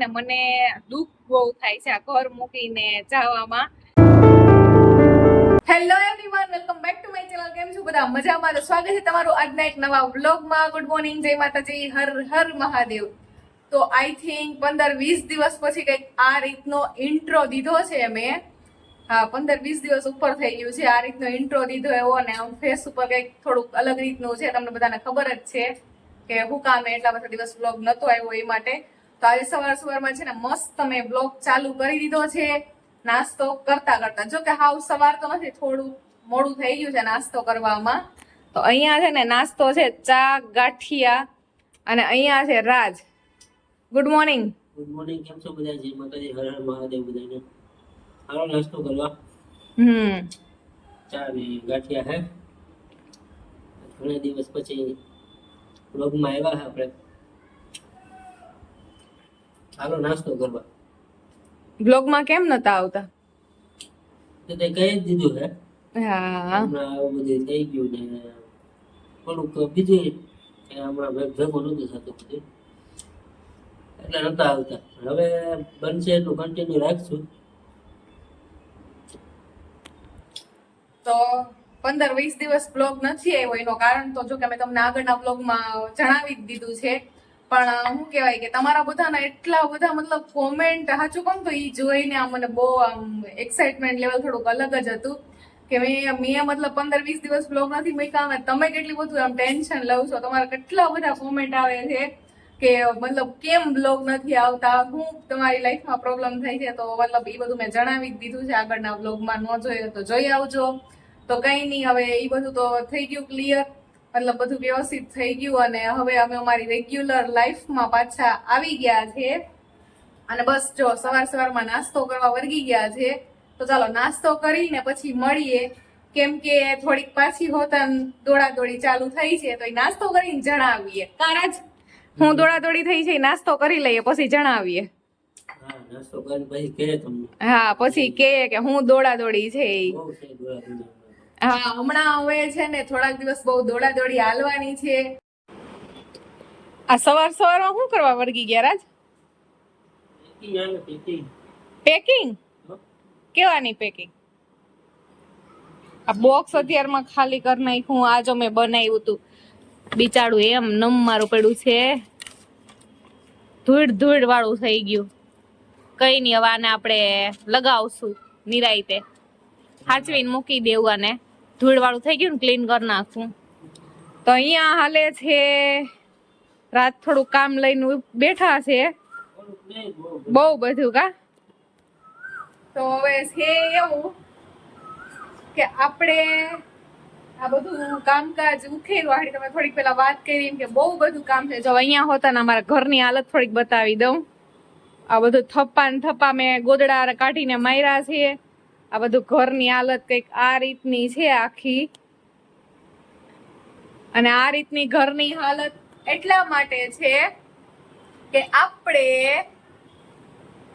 ને મને દુઃખ બહુ થાય છે આ ઘર મૂકીને જવામાં. Hello everyone welcome back to my channel કેમ છો બધા? મજામાં તો સ્વાગત છે તમારું આજના એક નવા વ્લોગમાં ગુડ મોર્નિંગ જય માતાજી, હર હર મહાદેવ. તો આઈ થિંક પંદર વીસ દિવસ પછી કંઈક આ રીતનો ઇન્ટ્રો દીધો છે મેં હા, પંદર વીસ દિવસ ઉપર થઈ ગયું છે આ રીતનો ઇન્ટ્રો દીધો એવો ને આમ ફેસ ઉપર કંઈક થોડુંક અલગ રીતનું છે, તમને બધાને ખબર જ છે કે હું કામે એટલા બધા દિવસ બ્લોગ નહોતો આવ્યો એ માટે. તો આજે સવાર સવારમાં છે ને મસ્ત તમે બ્લોગ ચાલુ કરી દીધો છે. નાસ્તો કરતા કરતા. જો કે હાવ સવાર તો નથી થોડું મોડું થઈ ગયું છે નાસ્તો કરવામાં. તો અહીંયા છે ને નાસ્તો છે ચા ગાંઠિયા અને અહીંયા છે Raj. Good morning good morning કેમ છો બધા? જય માતાજી. હર હર મહાદેવ બધાને. હાલો નાસ્તો કરવા. હમ. ચા ને ગાંઠિયા હે. ઘણા દિવસ પછી બ્લોગમાં આવ્યા હે આપણે. હાલો નાસ્તો કરવા. બ્લોગમાં કેમ નતા આવતા? તો તે કહી જ દીધું હે. હા. હમણાં આવું બધું થઈ ગયું ને થોડુંક બીજું હમણાં ભેગું નતું થતું બધું. એટલે નતા આવતા. હવે બનશે એટલું કન્ટિન્યુ રાખશું. તો પંદર વીસ દિવસ બ્લોગ નથી આવ્યો. એનો કારણ તો જો કે મેં તમને આગળના બ્લોગમાં જણાવી જ દીધું છે. પણ શું કહેવાય કે તમારા બધાના એટલા બધા મતલબ કોમેન્ટ સાચું કહું તો એ જોઈને આમ મને બહુ આમ એક્સાઇટમેન્ટ લેવલ થોડુંક અલગ જ હતું. કે મેં મેં મતલબ પંદર વીસ દિવસ બ્લોગ નથી મૂક્યા અને તમે કેટલી બધું આમ ટેન્શન લઉં છો? તમારા કેટલા બધા કોમેન્ટ આવે છે કે મતલબ કેમ બ્લોગ નથી આવતા? શું તમારી લાઈફમાં પ્રોબ્લેમ થાય છે તો મતલબ એ બધું મેં જણાવી જ દીધું છે આગળના બ્લોગમાં ન જોયો તો જોઈ આવજો. તો કંઈ નહીં, હવે એ બધું તો થઈ ગયું ક્લિયર મતલબ બધું વ્યવસ્થિત થઈ ગયું અને હવે અમે અમારી રેગ્યુલર લાઈફમાં પાછા આવી ગયા છે. અને બસ જો સવાર સવારમાં નાસ્તો કરવા વર્ગી ગયા છે. તો ચાલો નાસ્તો કરીને પછી મળીએ. કેમ કે થોડીક પાછી હોતા દોડા દોડી ચાલુ થઈ છે તો એ નાસ્તો કરીને જણાવીએ. કારણ હું દોડા દોડી થઈ છે નાસ્તો કરી લઈએ પછી જણાવીએ. હા પછી હા કે કે હું દોડા દોડી છે હા હમણાં હવે છે ને થોડાક દિવસ બહુ દોડા દોડી હાલવાની છે. આ સવાર સવારમાં શું કરવા વર્ગી ગયા રાજ? પેકિંગ કેવાની પેકિંગ આ બોક્સ અત્યારમાં ખાલી કરી નાખ્યું આ જો મેં બનાવ્યું હતું બિચારું એમ નમ મારું પડ્યું છે. ધૂળ ધૂળ વાળું થઈ ગયું. કઈ નહીં હવે આને આપણે લગાવશું નિરાયતે. સાચવીને મૂકી દેવું આને. ધૂળ વાળું થઈ ગયું ને ક્લીન કરી નાખું. તો અહીંયા હાલે છે, રાત થોડું કામ લઈને બેઠા છે. બહુ બધું કા? તો હવે છે એવું કે આપણે આ બધું કામકાજ ઉખેરવા હાડી તમે થોડીક પેલા વાત કરી કે બહુ બધું કામ છે. જો અહીંયા હોતા ને અમારા ઘરની હાલત થોડીક બતાવી દઉં. આ બધું થપ્પા ને થપ્પા મેં ગોદડા કાઢીને માર્યા છે. આ બધું ઘરની હાલત કંઈક આ રીતની છે આખી. અને આ રીતની ઘરની હાલત એટલા માટે છે કે આપણે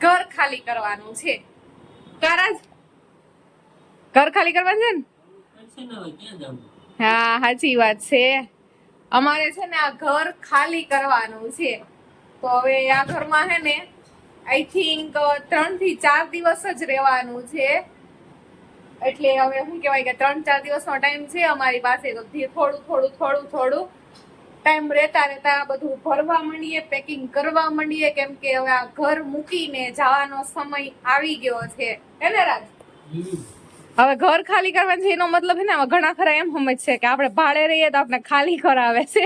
ઘર ખાલી કરવાનું છે. કારાજ ઘર ખાલી કરવાનું છે ને? હા સાચી વાત છે. અમારે છે ને આ ઘર ખાલી કરવાનું છે. તો હવે આ ઘરમાં છે ને આઈ થિંક ત્રણથી ચાર દિવસ જ રહેવાનું છે. એટલે હવે શું કહેવાય કે ત્રણ ચાર દિવસનો ટાઈમ છે અમારી પાસે, તો થોડું થોડું થોડું થોડું ટાઈમ રહેતા રહેતા બધું ભરવા માંડીએ પેકિંગ કરવા માંડીએ, કેમ કે હવે આ ઘર મૂકીને જવાનો સમય આવી ગયો છે. એને રાજ? હવે ઘર ખાલી કરવાનું છે એનો મતલબ છે ને ઘણા ખરા એમ સમજ છે કે આપણે ભાડે રહીએ તો આપણે ખાલી કરાવે છે.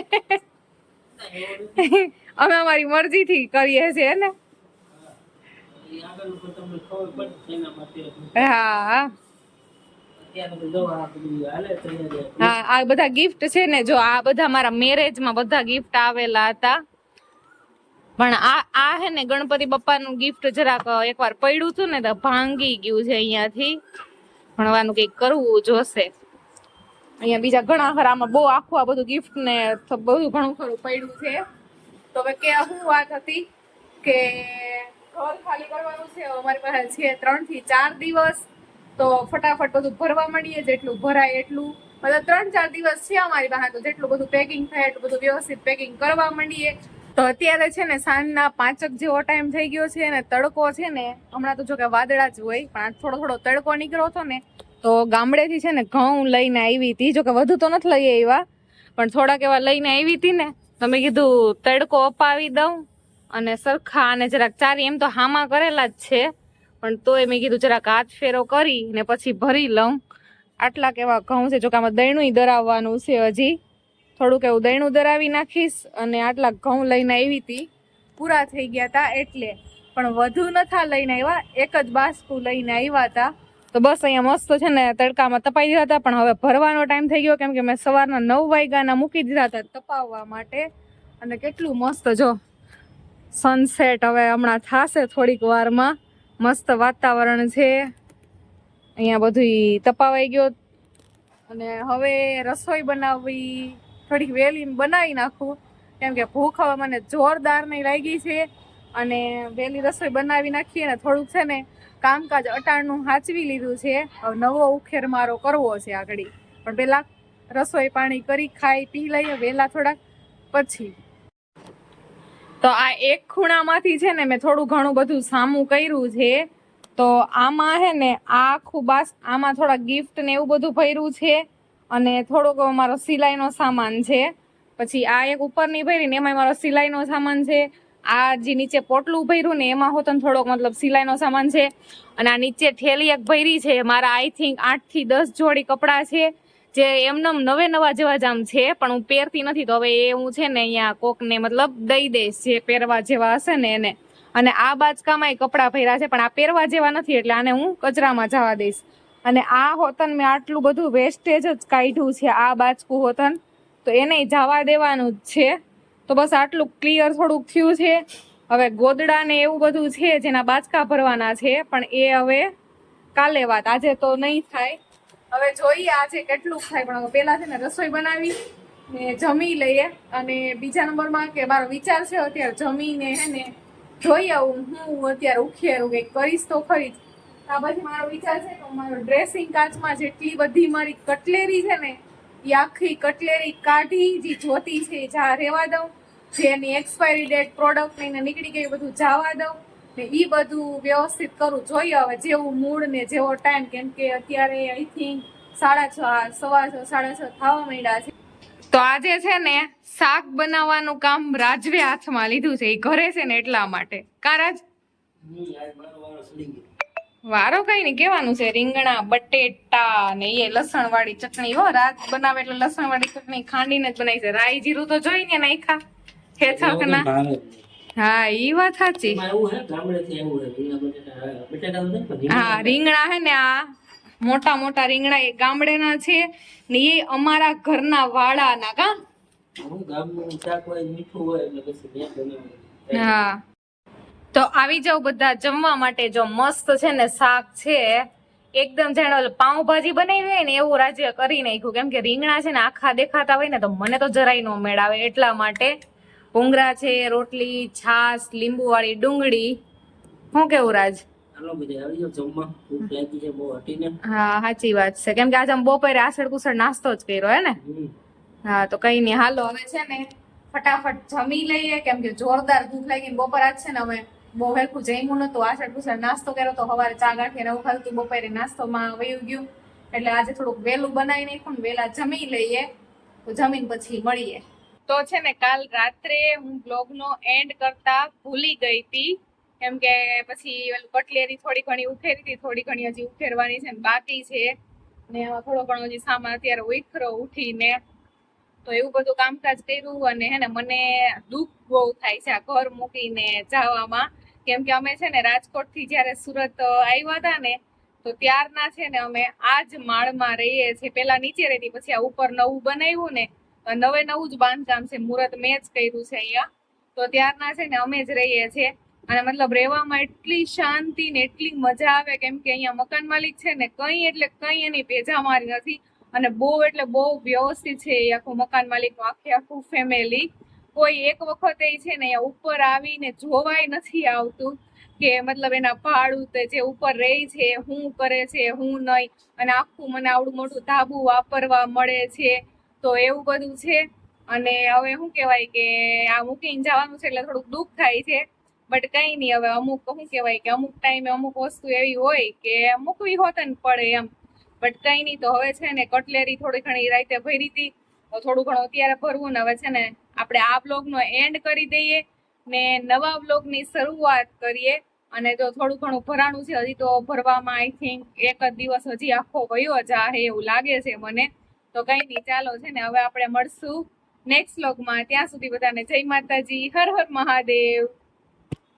અમે અમારી મરજીથી કરીએ છીએ ને? માટે હા અત્યારે તો જો આ બધું હાલે તૈયારી હા, આ બધા ગિફ્ટ છે ને, જો આ બધા મારા મેરેજમાં બધા ગિફ્ટ આવેલા હતા. પણ આ આ હે ને ગણપતિ બાપાનું ગિફ્ટ જરાક એકવાર પડ્યું હતું ને તો ભાંગી ગયું છે અહીંયાથી. ભણવાનું કંઈક કરવું જોશે. અહીંયા બીજા ઘણા ખરા, આમાં બહુ આખું આ બધું ગિફ્ટ ને બધું ઘણું ખરું પડ્યું છે. તો હવે કે શું વાત હતી કે ઘર ખાલી કરવાનું છે, અમારી પાસે છે ત્રણથી ચાર દિવસ. તો ફટાફટ બધું ભરવા માંડીએ, જેટલું ભરાય એટલું. મતલબ ત્રણ ચાર દિવસ છે અમારી પાસે, તો જેટલું બધું પેકિંગ થાય, એટલું બધું વ્યવસ્થિત પેકિંગ કરવા માંડીએ. તો અત્યારે છે ને સાંજના પાંચક જેવો ટાઈમ થઈ ગયો છે અને તડકો છે ને, હમણાં તો જો કે વાદળા જ હોય, પણ થોડો થોડો તડકો નીકળ્યો હતો ને, તો ગામડેથી છે ને ઘઉં લઈને આવી હતી. જો કે વધુ તો નથી લઈ આવ્યા, પણ થોડાક એવા લઈને આવી હતી ને, તો મેં કીધું તડકો અપાવી દઉં અને સરખા અને જરાક ચારી, એમ તો હામા કરેલા જ છે. પણ તોય મેં કીધું, જરાક હાથ ફેરો કરી ને પછી ભરી લઉં. આટલા કેવા ઘઉં છે, જો કે આમાં દૈણું દરાવવાનું છે હજી. થોડુંક એવું દૈણું દરાવી નાખીશ અને આટલા ઘઉં લઈને આવી હતી. પૂરા થઈ ગયા હતા એટલે. પણ વધુ નથા લઈને આવ્યા, એક જ બાસ્કુ લઈને આવ્યા હતા તો બસ અહીંયા મસ્ત છે ને, તડકામાં તપાઈ દીધા હતા, પણ હવે ભરવાનો ટાઈમ થઈ ગયો, કેમ કે મેં સવારના નવ વાગ્યાના મૂકી દીધા હતા તપાવવા માટે. અને કેટલું મસ્ત જો. સનસેટ હવે હમણાં થશે થોડીક વારમાં. મસ્ત વાતાવરણ છે. અહીંયા બધું તપાવાઈ ગયો. અને હવે રસોઈ બનાવવી, થોડીક વહેલી બનાવી નાખું. કેમ કે ભૂખ હવે મને જોરદાર નહીં લાગી છે. અને વહેલી રસોઈ બનાવી નાખીએ ને થોડુંક છે ને કામકાજ અટાણનું હાચવી લીધું છે. હવે નવો ઉખેર મારો કરવો છે આગળ. પણ પહેલાં રસોઈ પાણી કરી ખાઈ, પી લઈએ વહેલા થોડાક પછી. તો આ એક ખૂણામાંથી છે ને મેં થોડું ઘણું બધું સામું કર્યું છે. તો આમાં હે ને આ આખું બાસ આમાં થોડા ગિફ્ટ ને એવું બધું ભર્યું છે અને થોડોક મારો સિલાઈનો સામાન છે. પછી આ એક ઉપરની ભરીને એમાં મારો સિલાઈનો સામાન છે. આ જે નીચે પોટલું ભર્યું ને એમાં હોતો થોડોક મતલબ સિલાઈનો સામાન છે. અને આ નીચે ઠેલી એક ભરી છે. મારા આઈ થિંક આઠથી દસ જોડી કપડાં છે. જે એમનેમ નવે નવા જેવા જ છે, પણ હું પહેરતી નથી તો હવે એ હું છે ને અહીંયા કોકને મતલબ દઈ દઈશ જે પહેરવા જેવા હશે ને એને. અને આ બાચકામાં કપડાં પહેર્યા છે, પણ આ પહેરવા જેવા નથી, એટલે આને હું કચરામાં જવા દઈશ. અને આ હોતન મેં આટલું બધું વેસ્ટેજ જ કાઢ્યું છે, આ બાચકું હોતન. તો એને જવા દેવાનું જ છે. તો બસ આટલું ક્લિયર થોડુંક થયું છે. હવે ગોદડા ને એવું બધું છે, જેના બાચકા ભરવાના છે, પણ એ હવે કાલે વાત. આજે તો નહીં થાય. હવે જોઈએ આજે કેટલું થાય, પણ પહેલા છે ને રસોઈ બનાવી ને જમી લઈએ. અને બીજા નંબરમાં કે મારો વિચાર છે અત્યારે જમીને હે ને જોઈ આવું, હું અત્યારે ઉખેરું, કંઈક કરીશ તો ખરી જ. આ પછી મારો વિચાર છે કે મારો ડ્રેસિંગ કાચમાં જેટલી બધી મારી કટલેરી છે ને એ આખી કટલેરી કાઢી, જે જોતી છે એ જા રહેવા દઉં. જેની એક્સપાયરી ડેટ પ્રોડક્ટ લઈને નીકળી ગઈ બધું જવા દઉં. ને એ બધું વ્યવસ્થિત કરવું જોઈએ હવે જેવું મૂળ ને જેવો ટાઈમ કેમ કે અત્યારે આઈ થિંક સાડા છ સવા છ સાડા છ થવા માંડ્યા છે. તો આજે છે ને શાક બનાવવાનું કામ રાજવે હાથમાં લીધું છે. એ ઘરે છે ને એટલા માટે. કારાજ? વારો કઈ નહીં કેવાનું છે? રીંગણા બટેટા ને એ લસણ વાળી ચટણી. હો રાત બનાવે એટલે લસણ વાળી ચટણી ખાંડીને જ બનાવી છે. રાઈ જીરું તો જોઈને નાખા હેથક ના. હા ઈ વાત સાચી. હે રીંગણા હા, ને આ મોટા મોટા રીંગણા એ ગામડેના છે ને એ અમારા ઘરના વાળાના કા? હું તો આવી જાવ બધા જમવા માટે જો મસ્ત છે ને શાક છે એકદમ જાણે પાઉંભાજી બનાવી હોય ને એવું રાજ્ય કરી નાખ્યું. કેમ કે રીંગણા છે ને આખા દેખાતા હોય ને તો મને તો જરાય નો મેળાવે એટલા માટે. ભૂંગળા છે રોટલી છાસ લીંબુ વાળી ડુંગળી. શું કેવું રાજ? હા સાચી વાત છે. કેમ કે આજે બપોરે આસળ કુસળ નાસ્તો જ કર્યો હે ને? હા તો કઈ નહીં. હાલો હવે છે ને ફટાફટ જમી લઈએ. કેમ કે જોરદાર ભૂખ લાગી બપોર આજ છે ને અમે બહુ હેરખું જમ્યું નતું આષાઢ કુસળ નાસ્તો કર્યો તો સવારે ચા ગાંઠી ને એવું ખાલતું બપોરે નાસ્તોમાં વયું ગયું. એટલે આજે થોડુંક વહેલું બનાવી નાખ્યું ને વહેલા જમી લઈએ. તો જમીન પછી મળીએ. તો છે ને, કાલ રાત્રે હું બ્લોગનો એન્ડ કરતા ભૂલી ગઈ હતી. કેમ કે પછી કટલેરી થોડી ઘણી ઉખેરી હતી, થોડી ઘણી હજી ઉખેરવાની છે ને બાકી છે. ને એમાં થોડો ઘણો હજી સામાન અત્યારે ઉખરો ઉઠીને. તો એવું બધું કામકાજ કર્યું અને હે ને મને દુઃખ બહુ થાય છે આ ઘર મૂકીને જવામાં. કેમ કે અમે છે ને રાજકોટથી જ્યારે સુરત આવ્યા હતા ને, તો ત્યારના છે ને અમે આ જ માળમાં રહીએ છીએ. પેલા નીચે રહેતી પછી આ ઉપર નવું બનાવ્યું ને નવે નવું જ બાંધકામ છે. મુહૂર્ત મેં જ કર્યું છે અહીંયા. તો ત્યારના છે ને અમે જ રહીએ છીએ. અને મતલબ રહેવામાં એટલી શાંતિ ને એટલી મજા આવે કેમ કે અહીંયા મકાન માલિક છે ને કઈ એટલે કઈ એની ભેજા મારી નથી. અને બહુ એટલે બહુ વ્યવસ્થિત છે એ આખું મકાન માલિકનું આખે આખું ફેમિલી કોઈ એક વખત છે ને અહીંયા ઉપર આવીને જોવાય નથી આવતું કે મતલબ એના ભાડું જે ઉપર રહે છે હું કરે છે હું નહીં. અને આખું મને આવડું મોટું ધાબુ વાપરવા મળે છે. તો એવું બધું છે. અને હવે શું કહેવાય કે આ મૂકીને જવાનું છે એટલે થોડુંક દુઃખ થાય છે. બટ કંઈ નહીં, હવે અમુક શું કહેવાય કે અમુક ટાઈમે અમુક વસ્તુ એવી હોય કે મૂકવી હોત ને પડે એમ. બટ કંઈ નહીં, તો હવે છે ને કટલેરી થોડી ઘણી રાતે ભરી હતી. થોડું ઘણું અત્યારે ભરવું ને હવે છે ને આપણે આ બ્લોગનો એન્ડ કરી દઈએ ને નવા બ્લોગની શરૂઆત કરીએ. અને જો થોડું ઘણું ભરાણું છે, હજી તો ભરવામાં આઈ થિંક એક જ દિવસ હજી આખો વયો જાહે એવું લાગે છે મને. તો કઈ નહીં ચાલો છે ને, હવે આપણે મળશું નેક્સ્ટ વ્લોગમાં ત્યાં સુધી બધાને જય માતાજી, હર હર મહાદેવ.